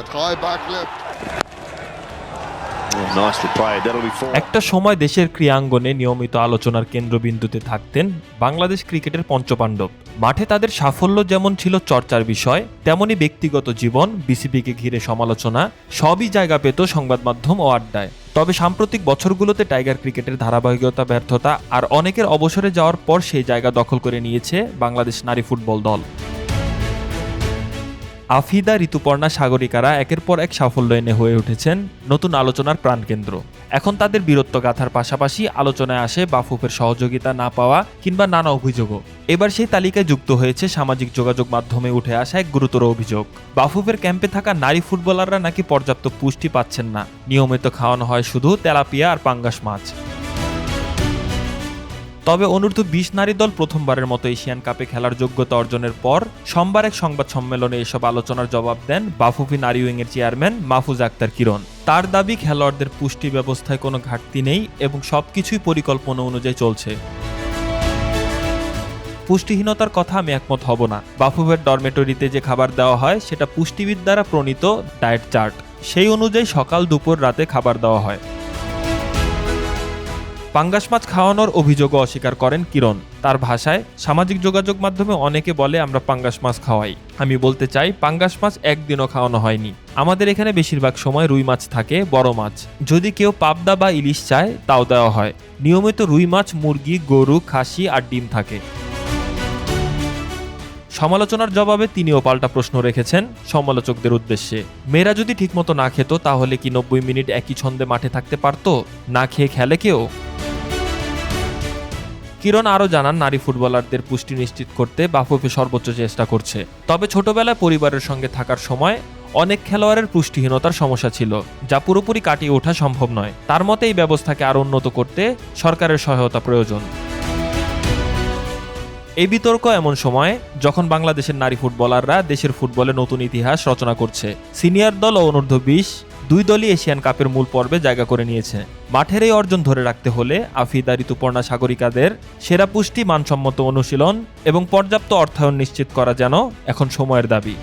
that high back left. Oh. একটা সময় দেশের ক্রীড়াঙ্গনে নিয়মিত আলোচনার কেন্দ্রবিন্দুতে থাকতেন বাংলাদেশ ক্রিকেটের পঞ্চপাণ্ডব মাঠে তাদের সাফল্য যেমন ছিল চর্চার বিষয় তেমনি ব্যক্তিগত জীবন বিসিবিকে ঘিরে সমালোচনা সবই জায়গা পেত সংবাদ মাধ্যম ও আড্ডায় তবে সাম্প্রতিক বছরগুলোতে টাইগার ক্রিকেটের ধারাবাহিকতা ব্যর্থতা আর অনেকের অবসরে যাওয়ার পর সেই জায়গা দখল করে নিয়েছে বাংলাদেশ নারী ফুটবল দল আফিদা, ঋতুপর্ণা, সাগরিকারা একের পর এক সাফল্য এনে হয়ে উঠেছেন নতুন আলোচনার প্রাণকেন্দ্র। এখন তাদের বীরত্ব গাথার পাশাপাশি আলোচনায় আসে বাফুফের সহযোগিতা না পাওয়া কিংবা নানা অভিযোগও। এবার সেই তালিকায় যুক্ত হয়েছে সামাজিক যোগাযোগ মাধ্যমে উঠে আসা এক গুরুতর অভিযোগ। বাফুফের ক্যাম্পে থাকা নারী ফুটবলাররা নাকি পর্যাপ্ত পুষ্টি পাচ্ছেন না। নিয়মিত খাওয়ানো হয় শুধু তেলাপিয়া আর পাঙ্গাস মাছ। তবে অনূর্ধ্ব বিশ নারী দল প্রথমবারের মতো এশিয়ান কাপে খেলার যোগ্যতা অর্জনের পর সোমবার এক সংবাদ সম্মেলনে এসব আলোচনার জবাব দেন বাফুফি নারী উইংয়ের চেয়ারম্যান মাহফুজ আক্তার কিরণ। তার দাবি, খেলোয়াড়দের পুষ্টি ব্যবস্থায় কোনো ঘাটতি নেই এবং সবকিছুই পরিকল্পনা অনুযায়ী চলছে। পুষ্টিহীনতার কথা আমি একমত হব না। বাফুফের ডরমেটরিতে যে খাবার দেওয়া হয়, সেটা পুষ্টিবিদ দ্বারা প্রণীত ডায়েট চার্ট। সেই অনুযায়ী সকাল দুপুর রাতে খাবার দেওয়া হয়। পাঙ্গাস মাছ খাওয়ানোর অভিযোগও অস্বীকার করেন কিরণ। তার ভাষায় সামাজিক যোগাযোগ মাধ্যমে অনেকে বলে আমরা পাঙ্গাস মাছ খাওয়াই। আমি বলতে চাই, পাঙ্গাস মাছ একদিনও খাওয়ানো হয়নি। আমাদের এখানে বেশিরভাগ সময় রুই মাছ থাকে, বড় মাছ। যদি কেউ পাবদা বা ইলিশ চায়, তাও দেওয়া হয়। নিয়মিত রুই মাছ, মুরগি, গরু, খাসি আর ডিম থাকে। সমালোচনার জবাবে তিনিও পাল্টা প্রশ্ন রেখেছেন সমালোচকদের উদ্দেশ্যে। মেয়েরা যদি ঠিকমতো না খেত, তাহলে কি নব্বই মিনিট একই ছন্দে মাঠে থাকতে পারতো? না খেয়ে খেলে কেউ? কিরণ আরও জানান, নারী ফুটবলারদের পুষ্টি নিশ্চিত করতে বাফুফে সর্বোচ্চ চেষ্টা করছে। তবে ছোটবেলায় পরিবারের সঙ্গে থাকার সময় অনেক খেলোয়াড়ের পুষ্টিহীনতার সমস্যা ছিল, যা পুরোপুরি কাটিয়ে ওঠা সম্ভব নয়। তার মতে, এই ব্যবস্থাকে আরও উন্নত করতে সরকারের সহায়তা প্রয়োজন। এই বিতর্ক এমন সময়, যখন বাংলাদেশের নারী ফুটবলাররা দেশের ফুটবলে নতুন ইতিহাস রচনা করছে। সিনিয়র দল ও অনূর্ধ্ব বিশ দুই দলই এশিয়ান কাপের মূল পর্বে জায়গা করে নিয়েছে। মাঠের এই অর্জন ধরে রাখতে হলে আফিদা ঋতুপর্ণা সাগরিকাদের সেরা পুষ্টি মানসম্মত অনুশীলন এবং পর্যাপ্ত অর্থায়ন নিশ্চিত করা যেন এখন সময়ের দাবি।